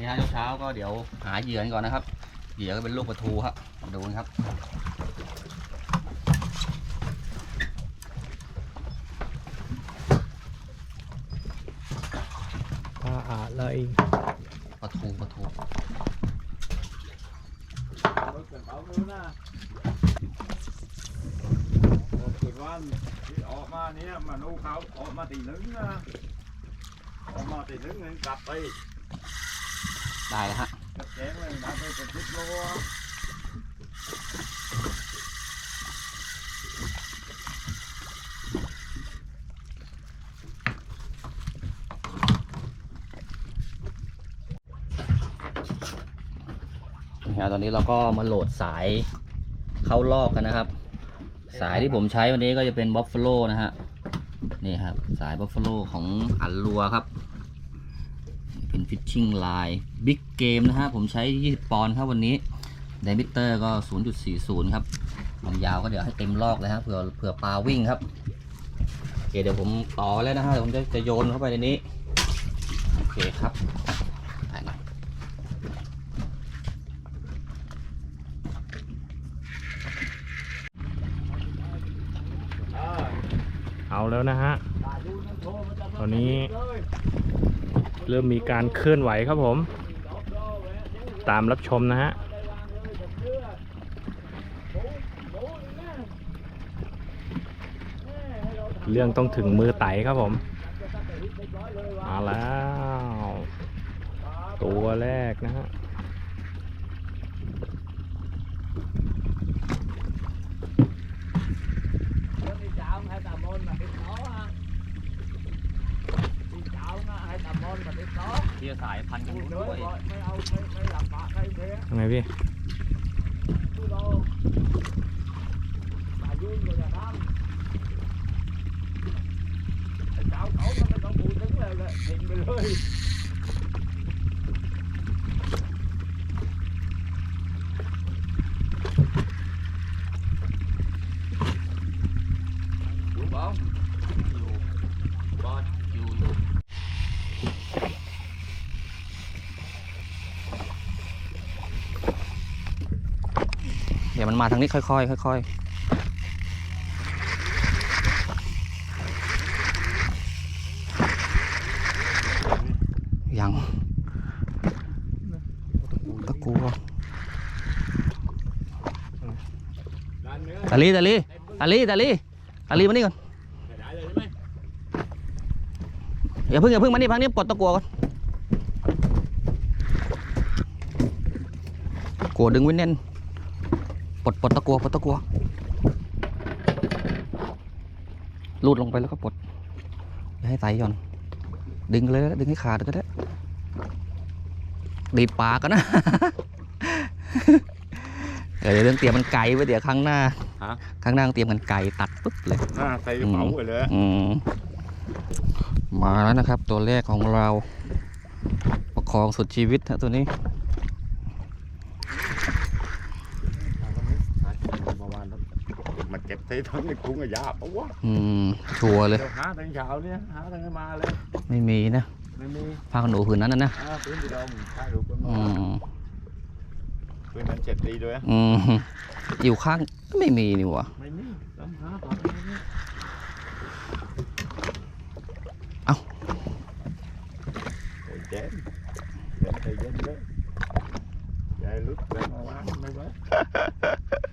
เดี๋ยวหาเหยื่อกันก่อนนะครับ เหยื่อก็เป็นลูกปลาทูครับมาดูกันครับปลาอะไรปลาทูปลาทูคิดว่าที่ออกมาเนี่ยมาดูเขาออกมาตีนึงนะออกมาตีนึงเงินกลับไป ได้แล้วฮะกระแจงเลยนะตอนนี้เราก็มาโหลดสายเข้าลอกกันนะครับ สายที่ผมใช้วันนี้ก็จะเป็นบัฟฟ a โลนะฮะนี่ครับ สายบัฟฟ a โลของอันลัวครับ เป็นฟิชชิ่งไลน์บิ๊กเกมนะฮะ ผมใช้ 20 ปอนด์ครับวันนี้ไดมิเตอร์ก็ 0.40 ครับความยาวก็เดี๋ยวให้เต็มลอกเลยฮะเผื่อเผื่อปลาวิ่งครับโอเคเดี๋ยวผมต่อแล้วนะฮะเดี๋ยวผมจะจะโยนเข้าไปในนี้ โอเคครับถ่ายหน่อยเอาแล้วนะฮะ ตอนนี้ เริ่มมีการเคลื่อนไหวครับผม ตามรับชมนะฮะเรื่องต้องถึงมือไตครับผม มาแล้ว ตัวแรกนะฮะ เที่ยสายพันกัน Ui, ด้ว đuổi ย rồi mấy ông mấy mấy làm bạc đây thế ยังไงพี่ tôi đâu bà vui rồi là nam chào cậu nó mới có bùi đứng là là nhìn mình ơi Đúng không? Nhiều. Có chiều nhiều. เดี๋ยว มันมาทางนี้ค่อยๆค่อยๆยังตะกูเหรอ Lên nữa ตาลีตาลีตาลีตาลีตาลีมานี่ก่อนอย่าเพิ่งอย่าเพิ่งมานี่พังนี้ปลดตะกัวก่อนกัวดึงไว้แน่น ปลดปลดตะกัวปลดตะกัวลูดลงไปแล้วก็ปลดอย่าให้ไตหย่อน ดึงเลยนะดึงให้ขาดก็ได้ดีดปากกันนะเดี๋ยวเรื่องเตรียมมันไก่ไว้เดี๋ยวครั้งหน้าฮะครั้งหน้าเตรียมกันไก่ตัดปุ๊บเลย à tay Ừ. mẫu rồi đó อืมมาแล้วนะครับ ตัวแรกของเรา ประคองสุดชีวิตฮะตัวนี้ mà kẹp thấy thắng thì cũng là giáp quá อืมชัวร์เลย Đâu há thằng chào đi há thằng cái ma lên ไม่มีนะ mày mi ผ้าขนหนูผืนนั้นนะนะ à tuyến đi đâu mình khai được con อื ma ม tuyến đánh chẹp đi rồi á อืมอยู่ข้างไม่มีนี่หวะ mày mi đâm há toàn mày mi Ау. Rồi chém chém tay dân đó Dài lút lên mà ăn mày bác Nó lút lút lút ra là đã nốt đấy Mình- mình tập mà- mà ติดท้องเหรอวะ ăn con tấm mà đi quá cả nát mưa อื luôn ม ấy นิ่มสั้นน้ำมันน้ำกว้างเกินนะำมันไม่ไม่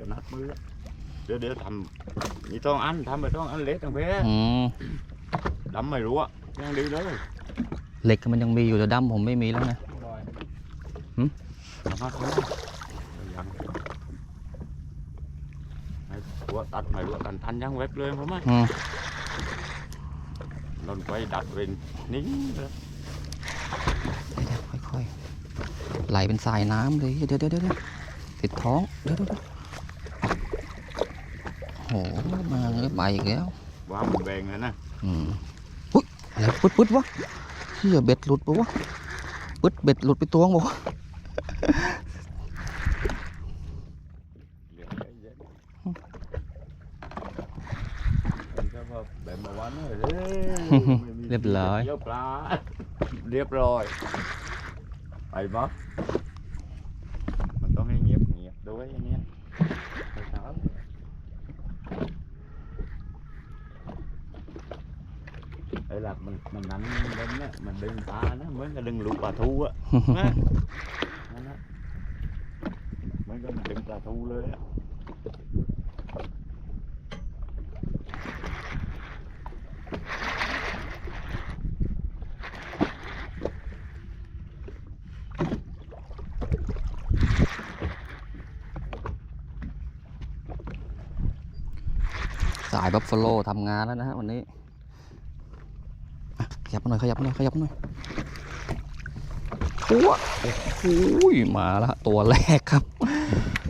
กระนัดมืออะเดี๋ยวเดี๋ยวทำนี่ต้องอันทำไปต้องอันเล็กต้องเพ่อืมดำไม่รู้อะยังดี เลยเหล็กมันยังมีอยู่แต่ดำผมไม่มีแล้วนะหืมทำมาเขายังไอ้หัวตัดไม่รู้ตันทันยังเว็บเลยผมไหมอืมนนไปดัดเป็นนิ่งเลยเดี๋ยวๆค่อยๆไหลเป็นสายน้ำเลยเดี๋ยวเดี๋ยวเดี๋ยวติดท้องเดี๋ยวเดี๋ยวเดี๋ยวอืหมาเลยไปอีกแล้วว่ามันแบงเลยนะอืมอุ้ยอะไรปึ๊ดปึ๊ดวะ เฮียเบ็ดหลุดปะวะปึ๊ดเบ็ดหลุดไปตัวงปะวะเดี๋ยวเดี๋ยวมันก็ว่าแบบเมื่อวานเลยเอ้ยไม่มีเรียบร้อยเรียบร้อย เรียบร้อย ไปบ่มันต้องให้เงียบเงียบด้วยอย่างเนี้ยไปเช้าไอ้หลักมันมันนั้น มันดึงเนี่ยมันดึงตานะเหมือนกับดึงลูกปลาทูอะนะนั่นนะเหมือนกับมันดึงปลาทูเลยอะสายบัฟฟาโลทำงานแล้วนะฮะวันนี้อะข ยับมาหน่อยขยับมาหน่อยขยับมาหน่อยตัวโอ้โหมาแล้วฮะตัวแรกครับ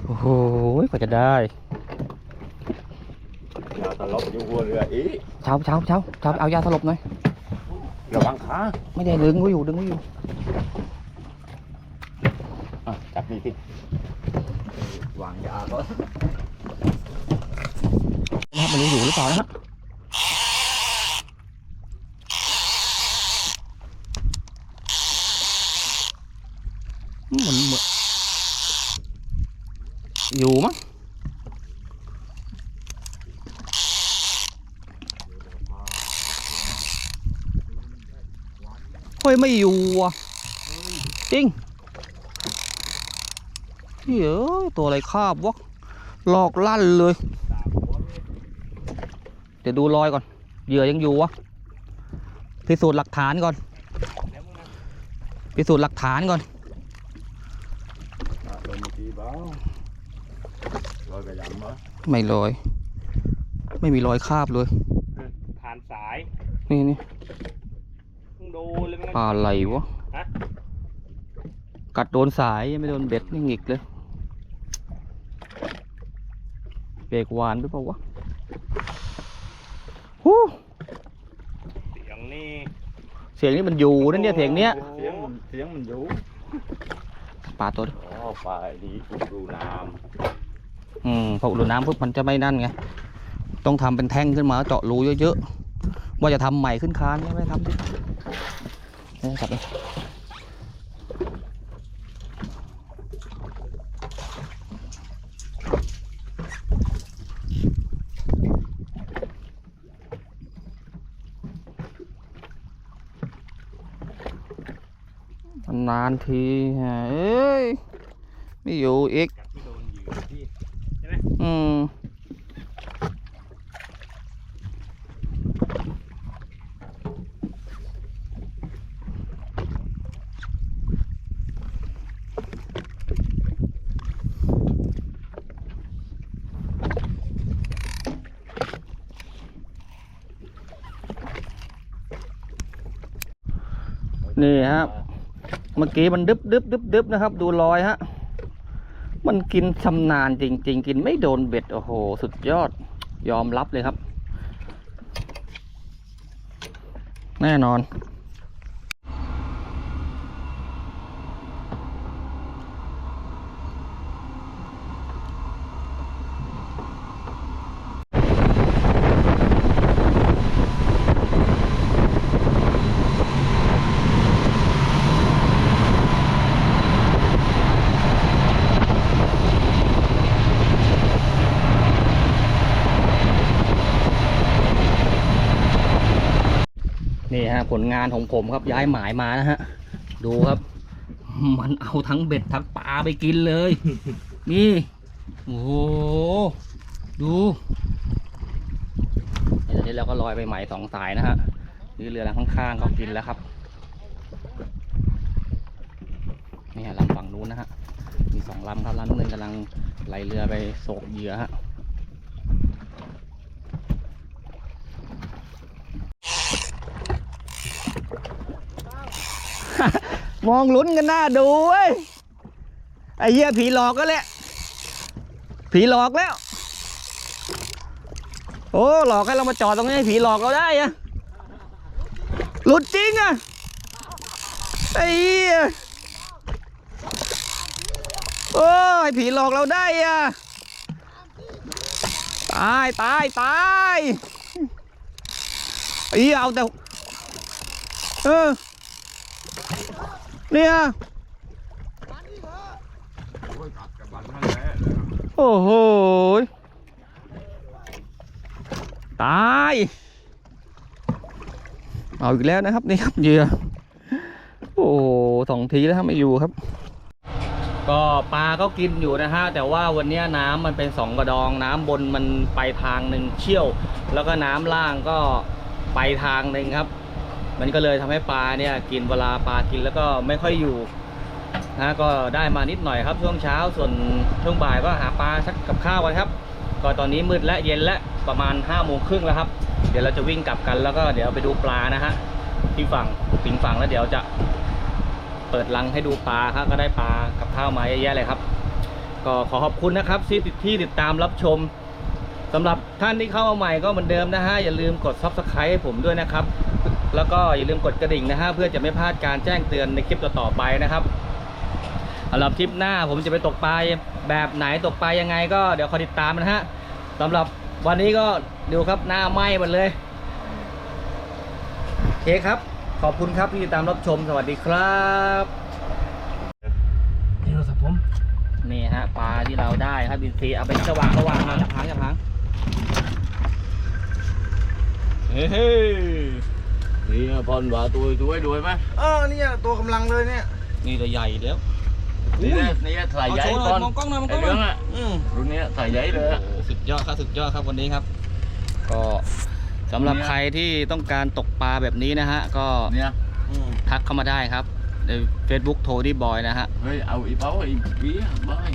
โอ้โหกว่าจะได้อย่าตลบอยู่หัวเรืออีเช้าเช้าเช้าเช้าเอายาสลบหน่อยระวังขาไม่ได้ดึงไว้อยู่ดึงไว้อยู่อะจับนี่สิวางยาก่อนนะครับมันยังอยู่หรือเปล่านะฮะ มเหมือนอยู่มั้งเฮ้ยไม่อยู่อะจริงเฮ้ยเอ้ยตัวอะไรคาบวะหลอกลั่นเลย เดี๋ยวดูรอยก่อน เหยื่อยังอยู่วะพิสูจน์หลักฐานก่อน พิสูจน์หลักฐานก่อน อะลงมาทีเบ้าลอยกระยำเหรอไม่รอย ไม่มีรอยคราบเลย ผ่านสายนี่นี่เพิ่งโดนเลยมันปลาอะไรวะฮะ กัดโดนสายยังไม่โดนเบ็ดนี่หงิกเลยเบรกหวานหรือเปล่าวะฮู้เสียงนี่เสียงนี้มันอยู่นั่นเนี่ยเสียงเนี้ย เสียงมันเสียงมันอยู่ ปลาตัวนี้อ๋อไปดีถูกดูน้อืมพออุดน้ำปุ๊บมันจะไม่นั่นไงต้องทำเป็นแท่งขึ้นมาเจาะรูเยอะๆว่าจะทำใหม่ขึ้นคานเนี่ยไม่ทำดินี่กลับเลย นานๆทีเอ้ยไม่อยู่อีกจากที่โดนเหยื่อที่อืมนี่ฮะ เมื่อกี้มันดึบดึบดึบดึบนะครับ ดูรอยฮะ มันกินชำนาญจริง ๆ กินไม่โดนเบ็ด โอ้โห สุดยอด ยอมรับเลยครับ แน่นอน ผลงานของผมครับย้ายหมายมานะฮะ ดูครับ มันเอาทั้งเบ็ดทั้งปลาไปกินเลย นี่ โอ้โห ดูตอนนี้เราก็ลอยไปใหม่สองสายนะฮะนี่เรือลำข้างๆก็กินแล้วครับนี่ฮะลำฝั่งนู้นนะฮะมีสองลำครับลำหนึ่งกำลังไหลเรือไปโศกเหยื่อฮะ มองลุ้นกันหน้าดูเว้ยไอ้เหี้ยผีหลอกก็แหละ ผีหลอกแล้ว โอ้หลอกให้เรามาจอดตรงนี้ผีหลอกเราได้อะหลุดจริงอะไอ้เหี้ยโอ้ยผีหลอกเราได้อะตายตายตายไอ้เหี้ยเอาแต่เออ เนี่ยโอ้โหตายเอาอีกแล้วนะครับนี่ครับเหยื่อโอ้โหสองทีแล้วครับไม่อยู่ครับ ก็ปลาก็กินอยู่นะฮะแต่ว่าวันนี้น้ำมันเป็นสองกระดอง น้ำบนมันไปทางหนึ่งเชี่ยว แล้วก็น้ำล่างก็ไปทางหนึ่งครับ มันก็เลยทำให้ปลาเนี่ยกินเวลาปลากินแล้วก็ไม่ค่อยอยู่นะก็ได้มานิดหน่อยครับช่วงเช้าส่วนช่วงบ่ายก็หาปลาสักกับข้าวกันครับ ก็ตอนนี้มืดและเย็นและประมาณ5้าโมงครึ่งแล้วครับ เดี๋ยวเราจะวิ่งกลับกันแล้วก็เดี๋ยวไปดูปลานะฮะที่ฝั่งปิงฝั่งแล้วเดี๋ยวจะเปิดลังให้ดูปลาครับก็ได้ปลากับข้าวมาเยอะแยะเลยครับ ก็ขอขอบคุณนะครับที่ติดที่ติดตามรับชมสำหรับท่านที่เข้ามาใหม่ก็เหมือนเดิมนะฮะอย่าลืมกด subscribe ให้ผมด้วยนะครับ แล้วก็อย่าลืมกดกระดิ่งนะฮะเพื่อจะไม่พลาดการแจ้งเตือนในคลิปต่อๆไปนะครับสำหรับทริปหน้าผมจะไปตกปลาแบบไหนตกปลายังไง ก็เดี๋ยวคอยติดตามนะฮะสำหรับวันนี้ก็ดูครับหน้าไหม้หมดเลยโอเคครับ ขอบคุณครับที่ติดตามรับชมสวัสดีครับนี่ครับผมนี่ฮะปลาที่เราได้ครับบินซีเอาไปสว่างสว่างมาจับหางจับหางเฮ้ย นี่พอนว่าตัวตัวด้วยไหมเออเนี่ยตัวกำลังเลยเนี่ยนี่ตัวใหญ่แล้วนี่นะนี่ใส่เอาใหญ่โชว์หน่ก่ออยนมองกล้องหน่อยมองกไอ้ล้องหเรื่น่อองยอะอืมรุ่นเนี้ยใส่ใหญ่เลยอะโอ้โหสุดยอดครับสุดยอดครับวันนี้ครับ ก็สำหรับเนี่ยใครที่ต้องการตกปลาแบบนี้นะฮะ ก็เนี่ยอืมทักเข้ามาได้ครับใน Facebook โทดี้บอยนะฮะเฮ้ยเอาอีเป้าอีปีบอย